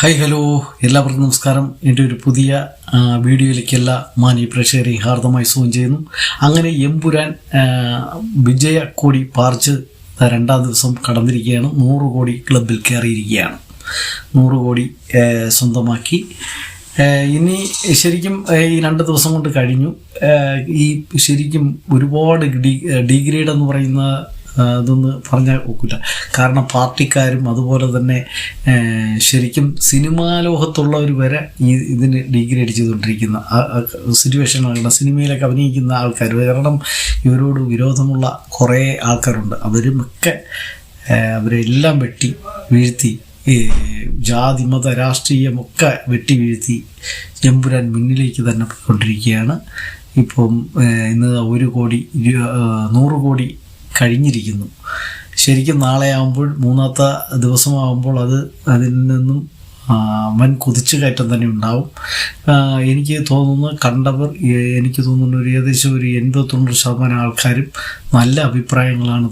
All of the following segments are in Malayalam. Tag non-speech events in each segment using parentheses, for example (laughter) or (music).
ഹായ് ഹലോ എല്ലാവർക്കും നമസ്കാരം. എന്റെ ഒരു പുതിയ വീഡിയോയിലേക്ക് എല്ലാ മാന്യ പ്രേക്ഷകരെയും ഹാർദമായി സുഖം ചെയ്യുന്നു. അങ്ങനെ എമ്പുരാൻ വിജയ കോടി പാർച്ച് രണ്ടാം ദിവസം കടന്നിരിക്കുകയാണ്. നൂറ് കോടി ക്ലബിൽ കയറിയിരിക്കുകയാണ്. നൂറ് കോടി സ്വന്തമാക്കി. ഇനി ശരിക്കും ഈ രണ്ട് ദിവസം കൊണ്ട് കഴിഞ്ഞു. ഈ ശരിക്കും ഒരുപാട് ഡി ഡിഗ്രേഡ് എന്ന് പറയുന്ന ആ, ഇതൊന്ന് പറഞ്ഞാൽ ഒക്കില്ല കാരണം പാർട്ടിക്കാരും അതുപോലെ തന്നെ ശരിക്കും സിനിമാ ലോകത്തുള്ളവർ വരെ ഈ ഇതിന് ഡിഗ്രേഡ് ചെയ്തുകൊണ്ടിരിക്കുന്ന സിറ്റുവേഷനുകളുടെ സിനിമയിലൊക്കെ അഭിനയിക്കുന്ന ആൾക്കാർ കാരണം ഇവരോട് വിരോധമുള്ള കുറേ ആൾക്കാരുണ്ട്. അവരുമൊക്കെ അവരെല്ലാം വെട്ടി വീഴ്ത്തി ജാതി മത രാഷ്ട്രീയമൊക്കെ വെട്ടി വീഴ്ത്തി ജമ്പുരാൻ മുന്നിലേക്ക് തന്നെ പോയിക്കൊണ്ടിരിക്കുകയാണ്. ഇപ്പം ഇന്ന് ഒരു കോടി നൂറ് കോടി കഴിഞ്ഞിരിക്കുന്നു. ശരിക്കും നാളെ ആകുമ്പോൾ മൂന്നാമത്തെ ദിവസമാകുമ്പോൾ അത് അതിൽ നിന്നും ആ, കുതിച്ചു കയറ്റം തന്നെ ഉണ്ടാവും. എനിക്ക് തോന്നുന്നു കണ്ടവർ എനിക്ക് തോന്നുന്നു ഒരു ഏകദേശം ഒരു എൺപത് തൊണ്ണൂറ് ശതമാനം ആൾക്കാരും നല്ല അഭിപ്രായങ്ങളാണ്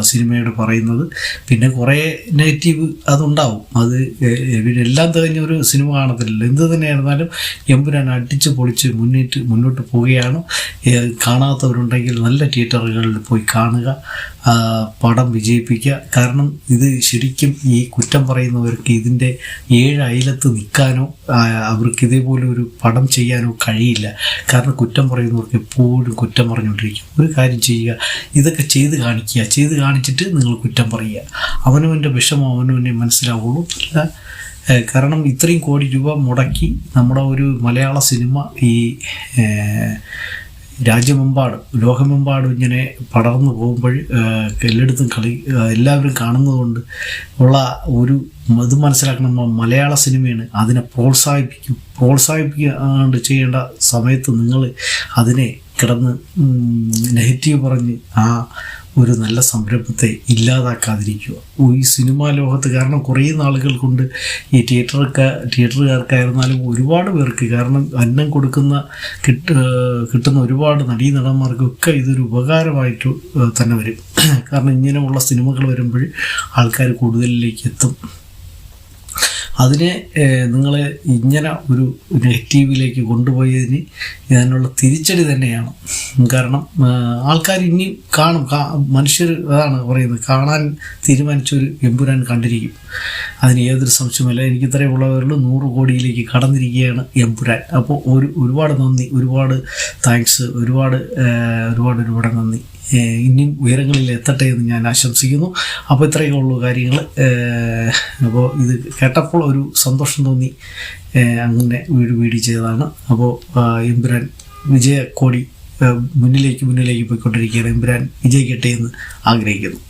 സിനിമയോട് പറയുന്നത്. പിന്നെ കുറേ നെഗറ്റീവ് അതുണ്ടാവും. അത് പിന്നെ എല്ലാം തികഞ്ഞ ഒരു സിനിമ കാണത്തില്ലല്ലോ. എന്ത് തന്നെയായിരുന്നാലും എമ്പുരാൻ അടിച്ച് പൊളിച്ച് മുന്നേറ്റ് മുന്നോട്ട് പോവുകയാണ്. കാണാത്തവരുണ്ടെങ്കിൽ നല്ല തിയേറ്ററുകളിൽ പോയി കാണുക പടം വിജയിപ്പിക്കുക. കാരണം ഇത് ശരിക്കും ഈ കുറ്റം പറയുന്നവർക്ക് ഇതിന്റെ ഏഴ് അയലത്ത് നിൽക്കാനോ അവർക്ക് ഇതേപോലെ ഒരു പടം ചെയ്യാനോ കഴിയില്ല. കാരണം കുറ്റം പറയുന്നവർക്ക് എപ്പോഴും കുറ്റം പറഞ്ഞുകൊണ്ടിരിക്കും. ഒരു കാര്യം ചെയ്യുക ഇതൊക്കെ ചെയ്ത് കാണിക്കുക. ചെയ്ത് കാണിച്ചിട്ട് നിങ്ങൾ കുറ്റം പറയുക. അവനവന്റെ വിഷമം അവനവനെ മനസ്സിലാവുള്ളൂ. അല്ല കാരണം ഇത്രയും കോടി രൂപ മുടക്കി നമ്മുടെ ഒരു മലയാള സിനിമ ഈ രാജ്യമെമ്പാടും ലോകമെമ്പാടും ഇങ്ങനെ പടർന്നു പോകുമ്പോൾ എല്ലായിടത്തും കളി എല്ലാവരും കാണുന്നതുകൊണ്ട് ഉള്ള ഒരു ഇത് മനസ്സിലാക്കണം. മലയാള സിനിമയാണ് അതിനെ പ്രോത്സാഹിപ്പിക്കും. പ്രോത്സാഹിപ്പിക്കാണ്ട് ചെയ്യേണ്ട സമയത്ത് നിങ്ങൾ അതിനെ കിടന്ന് നെഗറ്റീവ് പറഞ്ഞ് ആ ഒരു നല്ല സംരംഭത്തെ ഇല്ലാതാക്കാതിരിക്കുക. ഈ സിനിമാ ലോകത്ത് കാരണം കുറേ നാളുകൾ കൊണ്ട് ഈ തിയേറ്ററൊക്കെ തിയേറ്ററുകാർക്കായിരുന്നാലും ഒരുപാട് പേർക്ക് കാരണം അന്നം കൊടുക്കുന്ന കിട്ട കിട്ടുന്ന ഒരുപാട് നടീ നടന്മാർക്കൊക്കെ ഇതൊരു ഉപകാരമായിട്ട് തന്നെ വരും. (clears throat) കാരണം ഇങ്ങനെയുള്ള സിനിമകൾ വരുമ്പോൾ ആൾക്കാർ കൂടുതലിലേക്ക് എത്തും. അതിനെ നിങ്ങൾ ഇങ്ങനെ ഒരു നെഗറ്റീവിലേക്ക് കൊണ്ടുപോയതിന് ഇതിനുള്ള തിരിച്ചടി തന്നെയാണ്. കാരണം ആൾക്കാർ ഇനി കാണും. മനുഷ്യർ അതാണ് പറയുന്നത്. കാണാൻ തീരുമാനിച്ചൊരു എമ്പുരാൻ കണ്ടിരിക്കും. അതിന് ഏതൊരു സംശയമില്ല എനിക്ക് ഇത്രയും ഉള്ളവരിൽ നൂറ് കോടിയിലേക്ക് കടന്നിരിക്കുകയാണ് എമ്പുരാൻ. അപ്പോൾ ഒരു ഒരുപാട് നന്ദി. ഒരുപാട് താങ്ക്സ് ഒരുപാട് ഒരുപാട് ഒരുപാട് നന്ദി. ഇനിയും ഉയരങ്ങളിൽ എത്തട്ടെ എന്ന് ഞാൻ ആശംസിക്കുന്നു. അപ്പോൾ ഇത്രയൊക്കെ ഉള്ളൂ കാര്യങ്ങൾ അപ്പോൾ ഇത് കേട്ടപ്പോൾ ഒരു സന്തോഷം തോന്നി. അങ്ങനെ വീട് വീട് ചെയ്തതാണ്. അപ്പോൾ എമ്പുരാൻ വിജയ കോടി ഏഹ്, മുന്നിലേക്ക് മുന്നിലേക്ക് പോയിക്കൊണ്ടിരിക്കുകയാണ്. എമ്പുരാൻ വിജയിക്കട്ടെ എന്ന് ആഗ്രഹിക്കുന്നു.